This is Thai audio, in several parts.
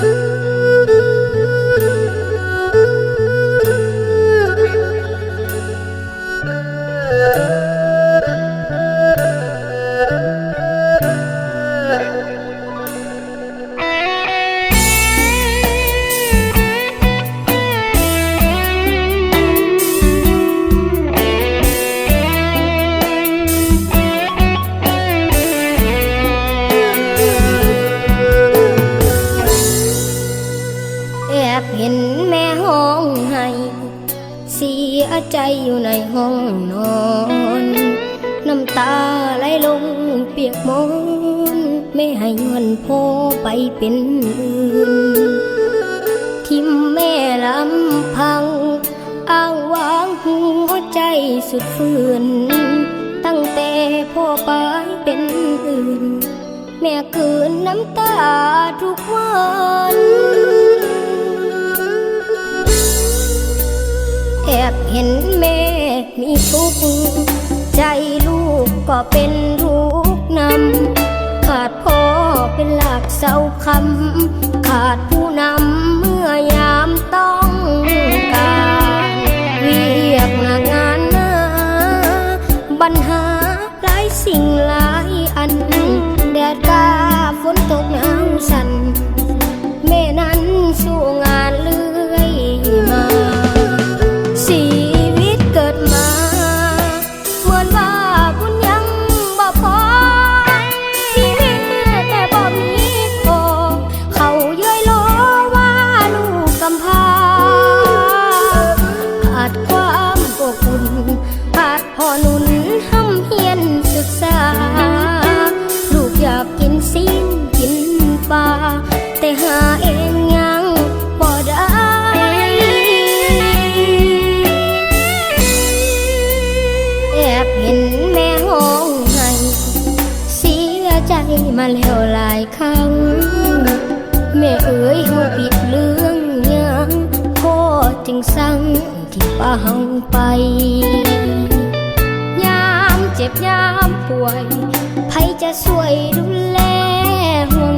แยใจอยู่ในห้องนอน น้ำตาไหลลงเปียกมอนไม่ให้เงินพ่อไปเป็นอื่น ทิมแม่ลำพัง อ้างวางหัวใจสุดฝืน ตั้งแต่พ่อไปเป็นอื่น แม่คืนน้ำตาทุกวัน แอบเห็นแม่มีทุกข์ใจลูกก็เป็นทุกนำขาดพ่อเป็นหลักเสาคำขาดผู้นำเมื่อยามต้องการเวียกหนักงานหนาปัญหาหลายสิ่งหลายอัน แดดกาฝนตก มาแล้วหลายครั้ง แม่เอ๋ยเฮาผิดเรื่องยังพ่อจึงสั่งที่ป้าหังไป ยามเจ็บยามป่วยใครจะช่วยดูแลหัว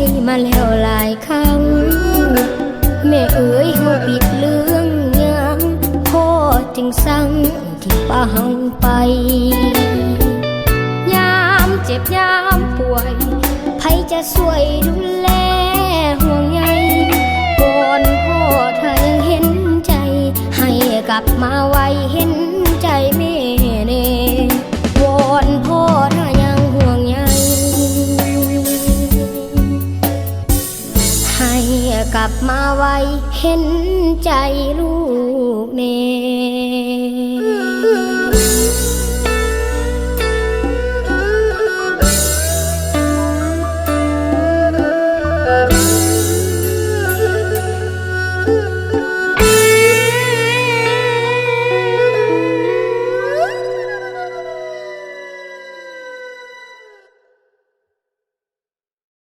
มาแล้วหลายครั้ง แม่เอ๋ยเฮาผิดเรื่องยังพ่อจึงสั่งที่ป้าเฮาไป ยามเจ็บยามป่วยใครจะช่วยดูแลห่วงใยก่อนพ่อถ้ายังเห็นใจ ให้กลับมาไวเห็น มาไวเห็นใจลูกเน่